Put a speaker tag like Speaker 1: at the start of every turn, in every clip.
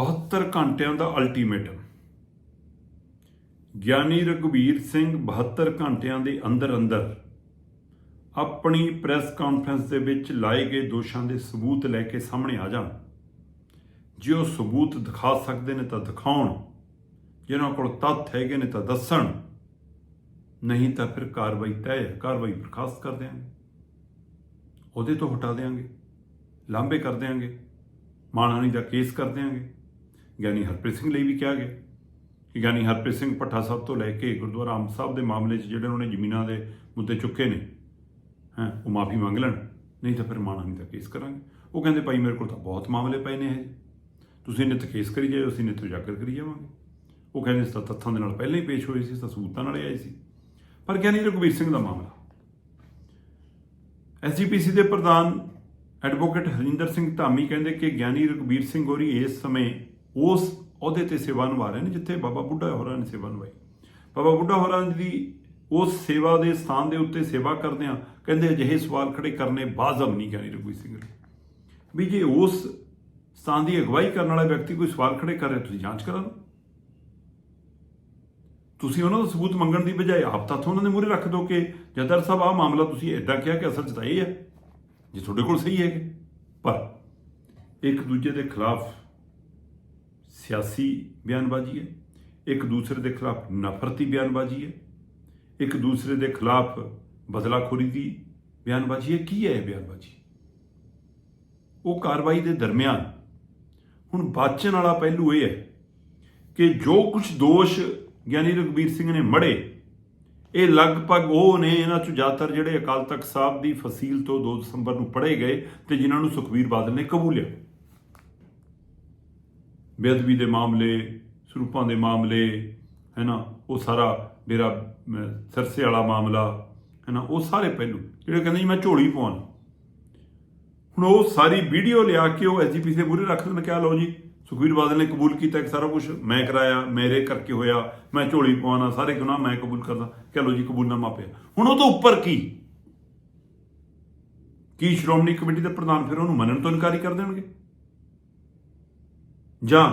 Speaker 1: 72 ਘੰਟਿਆਂ ਦਾ ਅਲਟੀਮੇਟਮ ਗਿਆਨੀ ਰਘੁਬੀਰ ਸਿੰਘ 72 ਘੰਟਿਆਂ ਦੇ ਅੰਦਰ ਅੰਦਰ ਆਪਣੀ ਪ੍ਰੈਸ ਕਾਨਫਰੰਸ ਦੇ ਵਿੱਚ ਲਾਏ ਗਏ ਦੋਸ਼ਾਂ ਦੇ ਸਬੂਤ ਲੈ ਕੇ ਸਾਹਮਣੇ ਆ ਜਾਣ। ਜੇ ਉਹ ਸਬੂਤ ਦਿਖਾ ਸਕਦੇ ਨੇ ਤਾਂ ਦਿਖਾਉਣ। ਜਿਹਨਾਂ ਕੋਲ ਤੱਥ ਹੈਗੇ ਨੇ ਤਾਂ ਦੱਸਣ। ਨਹੀਂ ਤਾਂ ਫਿਰ ਕਾਰਵਾਈ ਤੈਅ ਹੈ, ਕਾਰਵਾਈ ਬਰਖਾਸਤ ਕਰ ਦਿਆਂਗੇ। ਉਹਦੇ ਤੋਂ ਹਟਾ ਦਿਆਂਗੇ। ਲਾਂਬੇ ਕਰ ਦਿਆਂਗੇ। ਮਾਣਹਾਨੀ ਦਾ ਕੇਸ ਕਰ ਦਿਆਂਗੇ। ਗਿਆਨੀ ਹਰਪ੍ਰੀਤ ਸਿੰਘ ਲਈ ਵੀ ਕਿਹਾ ਗਿਆ। ਕਿ ਗਿਆਨੀ ਹਰਪ੍ਰੀਤ ਸਿੰਘ ਭੱਠਾ ਸਾਹਿਬ ਤੋਂ ਲੈ ਕੇ ਗੁਰਦੁਆਰਾ ਅੰਬ ਸਾਹਿਬ ਦੇ ਮਾਮਲੇ 'ਚ ਜਿਹੜੇ ਉਹਨਾਂ ਨੇ ਜ਼ਮੀਨਾਂ ਦੇ ਮੁੱਦੇ ਚੁੱਕੇ ਨੇ, ਹਾਂ, ਉਹ ਮਾਫੀ ਮੰਗ ਲੈਣ। ਨਹੀਂ ਤਾਂ ਫਿਰ ਮਾਣਹਾਨੀ ਦਾ ਕੇਸ ਕਰਾਂਗੇ। ਉਹ ਕਹਿੰਦੇ, ਭਾਈ, ਮੇਰੇ ਕੋਲ ਤਾਂ ਬਹੁਤ ਮਾਮਲੇ ਪਏ ਨੇ ਇਹ। ਤੁਸੀਂ ਨਿੱਤ ਕੇਸ ਕਰੀ ਜਾਓ ਅਸੀਂ ਨਿੱਤ ਉਜਾਗਰ ਕਰੀ ਜਾਵਾਂਗੇ। ਉਹ ਕਹਿੰਦੇ, ਇਸ ਤਾਂ ਤੱਥਾਂ ਦੇ ਨਾਲ ਪਹਿਲਾਂ ਹੀ ਪੇਸ਼ ਹੋਏ ਸੀ, ਇਸ ਤਾਂ ਸਬੂਤਾਂ ਨਾਲ ਆਏ ਸੀ। ਪਰ ਗਿਆਨੀ ਰਘੁਬੀਰ ਸਿੰਘ ਦਾ ਮਾਮਲਾ। ਐਸਜੀਪੀਸੀ ਦੇ ਪ੍ਰਧਾਨ ਐਡਵੋਕੇਟ ਹਰਿੰਦਰ ਸਿੰਘ ਧਾਮੀ ਕਹਿੰਦੇ ਕਿ ਗਿਆਨੀ ਰਘੁਬੀਰ ਸਿੰਘ ਹੋਰੀ ਇਸ ਸਮੇਂ ਉਸ ਅਹੁਦੇ ਤੇ ਸੇਵਾ ਨਿਭਾ ਰਹੇ ਨੇ, ਜਿੱਥੇ ਬਾਬਾ ਬੁੱਢਾ ਹੋਰਾਂ ਨੇ ਸੇਵਾ ਨਿਭਾਈ। ਬਾਬਾ ਬੁੱਢਾ ਹੋਰਾਂ ਦੀ ਉਸ ਸੇਵਾ ਦੇ ਸਥਾਨ ਦੇ ਉੱਤੇ ਸੇਵਾ ਕਰਦਿਆਂ ਕਹਿੰਦੇ ਅਜਿਹੇ ਸਵਾਲ ਖੜੇ ਕਰਨੇ ਬਾਜ਼ਮ ਨਹੀਂ ਗਿਆਨੀ ਰਘੁਬੀਰ ਸਿੰਘ ਲਈ ਵੀ ਜੇ ਉਸ ਸਥਾਨ ਦੀ ਅਗਵਾਈ ਕਰਨ ਵਾਲਾ ਵਿਅਕਤੀ ਕੋਈ ਸਵਾਲ ਖੜੇ ਕਰ ਰਿਹਾ, ਤੁਸੀਂ ਜਾਂਚ ਕਰਾ ਲਓ। ਤੁਸੀਂ ਉਹਨਾਂ ਦਾ ਸਬੂਤ ਮੰਗਣ ਦੀ ਬਜਾਏ ਆਪ ਤੱਥ ਉਹਨਾਂ ਦੇ ਮੂਹਰੇ ਰੱਖ ਦਿਓ ਕਿ ਜਦਰ ਸਾਹਿਬ, ਆਹ ਮਾਮਲਾ ਤੁਸੀਂ ਇਦਾਂ ਕਿਹਾ ਕਿ ਅਸਲ 'ਚ ਤਾਂ ਇਹ ਹੈ ਜੇ ਤੁਹਾਡੇ ਕੋਲ ਸਹੀ ਹੈਗੇ। ਪਰ ਇੱਕ ਦੂਜੇ ਦੇ ਖਿਲਾਫ ਸਿਆਸੀ ਬਿਆਨਬਾਜ਼ੀ ਹੈ, ਇੱਕ ਦੂਸਰੇ ਦੇ ਖਿਲਾਫ ਨਫ਼ਰਤੀ ਬਿਆਨਬਾਜ਼ੀ ਹੈ, ਇੱਕ ਦੂਸਰੇ ਦੇ ਖਿਲਾਫ ਬਦਲਾਖੋਰੀ ਦੀ ਬਿਆਨਬਾਜ਼ੀ ਹੈ। ਕੀ ਹੈ ਇਹ ਬਿਆਨਬਾਜ਼ੀ? ਉਹ ਕਾਰਵਾਈ ਦੇ ਦਰਮਿਆਨ ਹੁਣ ਬਾਚਣ ਵਾਲਾ ਪਹਿਲੂ ਇਹ ਹੈ ਕਿ ਜੋ ਕੁਝ ਦੋਸ਼ ਗਿਆਨੀ ਰਘਬੀਰ ਸਿੰਘ ਨੇ ਮੜੇ, ਇਹ ਲਗਭਗ ਉਹ ਨੇ ਇਹਨਾਂ ਚੋਂ ਜ਼ਿਆਦਾਤਰ ਜਿਹੜੇ ਅਕਾਲ ਤਖਤ ਸਾਹਿਬ ਦੀ ਫਸੀਲ ਤੋਂ 2 ਦਸੰਬਰ ਨੂੰ ਪੜ੍ਹੇ ਗਏ ਤੇ ਜਿਨ੍ਹਾਂ ਨੂੰ ਸੁਖਬੀਰ ਬਾਦਲ ਨੇ ਕਬੂਲਿਆ। ਬੇਅਦਬੀ ਦੇ ਮਾਮਲੇ, ਸਰੂਪਾਂ ਦੇ ਮਾਮਲੇ ਹੈ ਨਾ ਉਹ ਸਾਰਾ ਮੇਰਾ ਸਰਸੇ ਵਾਲਾ ਮਾਮਲਾ ਹੈ ਨਾ ਉਹ ਸਾਰੇ ਪਹਿਲੂ, ਜਿਹੜੇ ਕਹਿੰਦੇ ਜੀ ਮੈਂ ਝੋਲੀ ਪਵਾਉਣਾ। ਹੁਣ ਉਹ ਸਾਰੀ ਵੀਡੀਓ ਲਿਆ ਕੇ ਉਹ ਐਸਜੀਪੀ ਦੇ ਮੂਹਰੇ ਰੱਖ ਦੇਣ ਕਿਹਾ ਲਓ ਜੀ, ਸੁਖਬੀਰ ਬਾਦਲ ਨੇ ਕਬੂਲ ਕੀਤਾ ਕਿ ਸਾਰਾ ਕੁਝ ਮੈਂ ਕਰਾਇਆ, ਮੇਰੇ ਕਰਕੇ ਹੋਇਆ, ਮੈਂ ਝੋਲੀ ਪਵਾਉਣਾ, ਸਾਰੇ ਗੁਨਾਹ ਮੈਂ ਕਬੂਲ ਕਰਦਾ, ਕਹ ਲਓ ਜੀ ਕਬੂਲਨਾਮਾ ਪਿਆ ਹੁਣ ਉਹ ਤੋਂ ਉੱਪਰ ਕੀ? ਕੀ ਸ਼੍ਰੋਮਣੀ ਕਮੇਟੀ ਦੇ ਪ੍ਰਧਾਨ ਫਿਰ ਉਹਨੂੰ ਮੰਨਣ ਤੋਂ ਇਨਕਾਰੀ ਕਰ ਦੇਣਗੇ? ਜਾਂ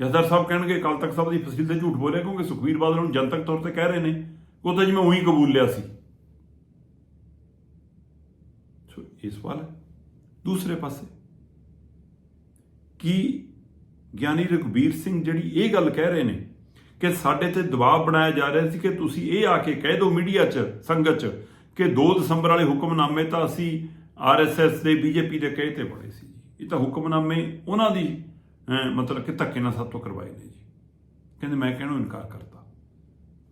Speaker 1: ਜਸਦਰ ਸਾਹਿਬ ਕਹਿਣਗੇ ਕੱਲ ਤੱਕ ਸਾਹਿਬ ਦੀ ਫਸੀਲ ਤੇ ਝੂਠ ਬੋਲਿਆ ਕਿਉਂਕਿ ਸੁਖਬੀਰ ਬਾਦਲ ਨੂੰ ਜਨਤਕ ਤੌਰ ਤੇ ਕਹਿ ਰਹੇ ਨੇ। ਉਹ ਤਾਂ ਜੀ ਮੈਂ ਉਹੀ ਕਬੂਲ ਲਿਆ ਸੀ। ਸੋ ਇਹ ਸਵਾਲ ਹੈ। ਦੂਸਰੇ ਪਾਸੇ, ਕੀ ਗਿਆਨੀ ਰਘਬੀਰ ਸਿੰਘ ਜਿਹੜੀ ਇਹ ਗੱਲ ਕਹਿ ਰਹੇ ਨੇ ਕਿ ਸਾਡੇ ਤੇ ਦਬਾਅ ਬਣਾਇਆ ਜਾ ਰਿਹਾ ਸੀ ਕਿ ਤੁਸੀਂ ਇਹ ਆ ਕੇ ਕਹਿ ਦਿਓ ਮੀਡੀਆ 'ਚ, ਸੰਗਤ 'ਚ, ਕਿ 2 ਦਸੰਬਰ ਵਾਲੇ ਹੁਕਮਨਾਮੇ ਤਾਂ ਅਸੀਂ ਆਰਐਸਐਸ ਦੇ ਬੀਜੇਪੀ ਦੇ ਕਹੇ ਤੇ ਬਣੇ ਸੀ। ਜੀ ਇਹ ਤਾਂ ਹੁਕਮਨਾਮੇ ਉਹਨਾਂ ਦੀ ਮਤਲਬ ਕਿ ਧੱਕੇ ਨਾਲ ਸਭ ਤੋਂ ਕਰਵਾਏ ਨੇ ਜੀ। ਕਹਿੰਦੇ ਮੈਂ ਕਹਿਣੋਂ ਇਨਕਾਰ ਕਰਤਾ।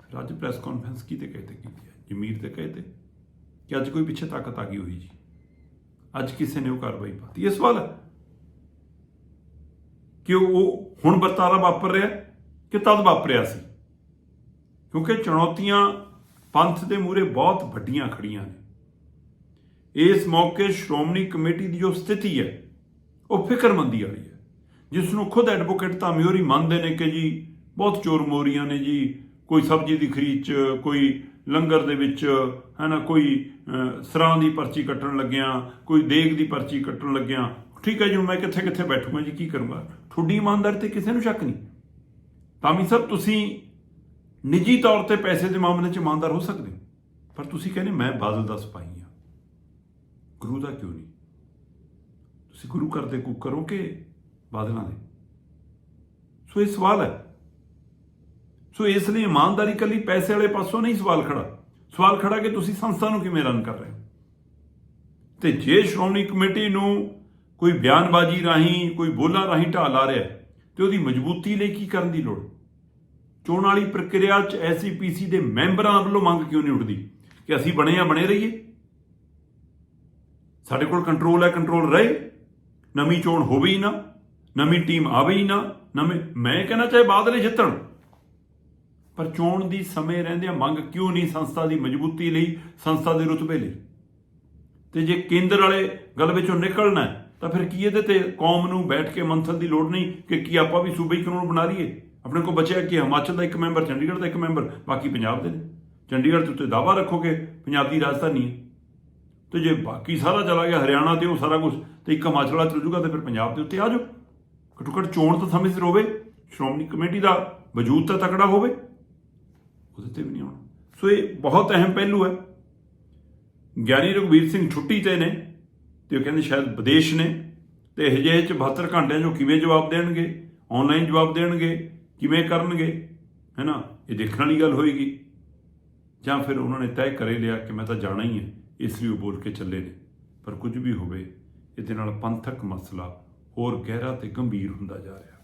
Speaker 1: ਫਿਰ ਅੱਜ ਪ੍ਰੈਸ ਕਾਨਫਰੰਸ ਕੀਤੇ ਕਹਤੇ ਕੀਤੀ ਹੈ? ਜਮੀਰ ਤੇ? ਕਹਤੇ ਕਿ ਅੱਜ ਕੋਈ ਪਿੱਛੇ ਤਾਕਤ ਆ ਗਈ ਹੋਈ ਜੀ। ਅੱਜ ਕਿਸੇ ਨੇ ਉਹ ਕਾਰਵਾਈ ਪਾਤੀ। ਇਹ ਸਵਾਲ ਹੈ। ਕਿ ਉਹ ਹੁਣ ਵਰਤਾਰਾ ਵਾਪਰ ਰਿਹਾ ਕਿ ਤਦ ਵਾਪਰਿਆ ਸੀ? ਕਿਉਂਕਿ ਚੁਣੌਤੀਆਂ ਪੰਥ ਦੇ ਮੂਹਰੇ ਬਹੁਤ ਵੱਡੀਆਂ ਖੜੀਆਂ ਨੇ। ਇਸ ਮੌਕੇ ਸ਼੍ਰੋਮਣੀ ਕਮੇਟੀ ਦੀ ਜੋ ਸਥਿਤੀ ਹੈ, ਉਹ ਫਿਕਰਮੰਦੀ ਵਾਲੀ ਹੈ। ਜਿਸ ਨੂੰ ਖੁਦ ਐਡਵੋਕੇਟ ਧਾਮਿਓਰੀ ਮੰਨਦੇ ਨੇ ਕਿ ਜੀ, ਬਹੁਤ ਚੋਰ ਮੋਰੀਆਂ ਨੇ ਜੀ, ਕੋਈ ਸਬਜ਼ੀ ਦੀ ਖਰੀਦ ਚ, ਕੋਈ ਲੰਗਰ ਦੇ ਵਿੱਚ ਹੈ ਨਾ ਕੋਈ ਸਰਾਂ ਦੀ ਪਰਚੀ ਕੱਟਣ ਲੱਗਿਆ, ਕੋਈ ਦੇਗ ਦੀ ਪਰਚੀ ਕੱਟਣ ਲੱਗਿਆ। ਠੀਕ ਹੈ ਜੀ ਮੈਂ ਕਿੱਥੇ ਕਿੱਥੇ ਬੈਠੂਗਾ ਜੀ, ਕੀ ਕਰੂੰਗਾ? ਤੁਹਾਡੀ ਇਮਾਨਦਾਰੀ ਤੇ ਕਿਸੇ ਨੂੰ ਸ਼ੱਕ ਨਹੀਂ। ਤਾਮੀ ਸਾਹਿਬ ਤੁਸੀਂ ਨਿੱਜੀ ਤੌਰ ਤੇ ਪੈਸੇ ਦੇ ਮਾਮਲੇ 'ਚ ਇਮਾਨਦਾਰ ਹੋ ਸਕਦੇ ਹੋ। ਪਰ ਤੁਸੀਂ ਕਹਿੰਦੇ, ਮੈਂ ਬਾਦਲ ਦਾ ਸਿਪਾਹੀ ਹਾਂ। ਗੁਰੂ ਦਾ ਕਿਉਂ ਨਹੀਂ? ਤੁਸੀਂ ਗੁਰੂ ਕਰਦੇ ਕੋ ਕਰੋ ਕਿ ਬਾਦਲਾਂ ਦੇ। ਸੋ ਇਹ ਸਵਾਲ ਹੈ। ਸੋ ਇਸ ਲਈ ਇਮਾਨਦਾਰੀ ਕੱਲੀ ਪੈਸੇ ਵਾਲੇ ਪਾਸੋਂ ਨਹੀਂ ਸਵਾਲ ਖੜਾ। ਸਵਾਲ ਖੜਾ ਕਿ ਤੁਸੀਂ ਸੰਸਥਾ ਨੂੰ ਕਿਵੇਂ ਰਨ ਕਰ ਰਹੇ ਹੋ? ਤੇ ਜੇ ਸ਼੍ਰੋਮਣੀ ਕਮੇਟੀ ਨੂੰ ਕੋਈ ਬਿਆਨਬਾਜ਼ੀ ਰਾਹੀਂ, ਕੋਈ ਬੋਲਾਂ ਰਾਹੀਂ ਢਾਲ ਆ ਰਿਹਾ ਤੇ ਉਹਦੀ ਮਜ਼ਬੂਤੀ ਲਈ ਕੀ ਕਰਨ ਦੀ ਲੋੜ? ਚੋਣ ਵਾਲੀ ਪ੍ਰਕਿਰਿਆ 'ਚ ਐਸਸੀਪੀਸੀ ਦੇ ਮੈਂਬਰਾਂ ਵੱਲੋਂ ਮੰਗ ਕਿਉਂ ਨਹੀਂ ਉੱਠਦੀ? ਕਿ ਅਸੀਂ ਬਣੇ ਆ ਬਣੇ ਰਹੀਏ? ਸਾਡੇ ਕੋਲ ਕੰਟਰੋਲ ਹੈ ਕੰਟਰੋਲ ਰਹੇ। ਨਵੀਂ ਚੋਣ ਹੋਵੇ ਹੀ ਨਾ। ਨਵੀਂ ਟੀਮ ਆਵੇ ਹੀ ਨਾ, ਨਵੇਂ ਮੈਂ ਕਹਿੰਦਾ ਚਾਹੇ ਬਾਦਲੇ ਜਿੱਤਣ। ਪਰ ਚੋਣ ਦੀ ਸਮੇਂ ਰਹਿੰਦਿਆਂ ਮੰਗ ਕਿਉਂ ਨਹੀਂ ਸੰਸਥਾ ਦੀ ਮਜ਼ਬੂਤੀ ਲਈ, ਸੰਸਥਾ ਦੇ ਰੁਤਬੇ ਲਈ? ਤੇ ਜੇ ਕੇਂਦਰ ਵਾਲੇ ਗੱਲ ਵਿੱਚੋਂ ਨਿਕਲਣਾ ਤਾਂ ਫਿਰ ਕੀ ਇਹਦੇ ਤੇ ਕੌਮ ਨੂੰ ਬੈਠ ਕੇ ਮੰਥਨ ਦੀ ਲੋੜ ਨਹੀਂ ਕਿ ਕੀ ਆਪਾਂ ਵੀ ਸੂਬੇ ਕਾਨੂੰਨ ਬਣਾ ਲਈਏ? ਆਪਣੇ ਕੋਲ ਬਚਿਆ ਕਿ ਹਿਮਾਚਲ ਦਾ ਇੱਕ ਮੈਂਬਰ, ਚੰਡੀਗੜ੍ਹ ਦਾ ਇੱਕ ਮੈਂਬਰ, ਬਾਕੀ ਪੰਜਾਬ ਦੇ ਨੇ। ਚੰਡੀਗੜ੍ਹ ਦੇ ਉੱਤੇ ਦਾਵਾ ਰੱਖੋਗੇ, ਪੰਜਾਬ ਦੀ ਰਾਜਧਾਨੀ ਹੈ। ਤੇ ਜੇ ਬਾਕੀ ਸਾਰਾ ਚਲਾ ਗਿਆ, ਹਰਿਆਣਾ ਤੇ ਉਹ ਸਾਰਾ ਕੁਝ ਤੇ ਇੱਕ ਹਿਮਾਚਲ ਵਾਲਾ ਚਲ ਜੂਗਾ, ਤੇ ਫਿਰ ਪੰਜਾਬ ਦੇ ਉੱਤੇ ਆ ਜਾਓ। ਘੱਟੋ ਘੱਟ ਚੋਣ ਤਾਂ ਸਮੇਂ ਸਿਰ ਹੋਵੇ, ਸ਼੍ਰੋਮਣੀ ਕਮੇਟੀ ਦਾ ਵਜੂਦ ਤਾਂ ਤਕੜਾ ਹੋਵੇ, ਉਹਦੇ ਤੇ ਵੀ ਨਹੀਂ ਆਉਣਾ। ਸੋ ਇਹ ਬਹੁਤ ਅਹਿਮ ਪਹਿਲੂ ਹੈ। ਗਿਆਨੀ ਰਘਵੀਰ ਸਿੰਘ ਛੁੱਟੀ ਤੇ ਨੇ ਤੇ ਉਹ ਕਹਿੰਦੇ ਸ਼ਾਇਦ ਵਿਦੇਸ਼ ਨੇ, ਤੇ ਇਹ ਜਿਹੇ ਚ 72 ਘੰਟਿਆਂ ਚੋਂ ਕਿਵੇਂ ਜਵਾਬ ਦੇਣਗੇ? ਆਨਲਾਈਨ ਜਵਾਬ ਦੇਣਗੇ? ਕਿਵੇਂ ਕਰਨਗੇ? ਹੈਨਾ? ਇਹ ਦੇਖਣ ਵਾਲੀ ਗੱਲ ਹੋਏਗੀ। ਜਾਂ ਫਿਰ ਉਹਨਾਂ ਨੇ ਤੈਅ ਕਰੇ ਲਿਆ ਕਿ ਮੈਂ ਤਾਂ ਜਾਣਾ ਹੀ ਹੈ, ਇਸ ਲਈ ਉਹ ਬੋਲ ਕੇ ਚੱਲੇ ਨੇ। ਪਰ ਕੁਝ ਵੀ ਹੋਵੇ, ਇਹਦੇ ਨਾਲ ਪੰਥਕ ਮਸਲਾ ਹੋਰ ਗਹਿਰਾ ਤੇ ਗੰਭੀਰ ਹੁੰਦਾ ਜਾ ਰਿਹਾ।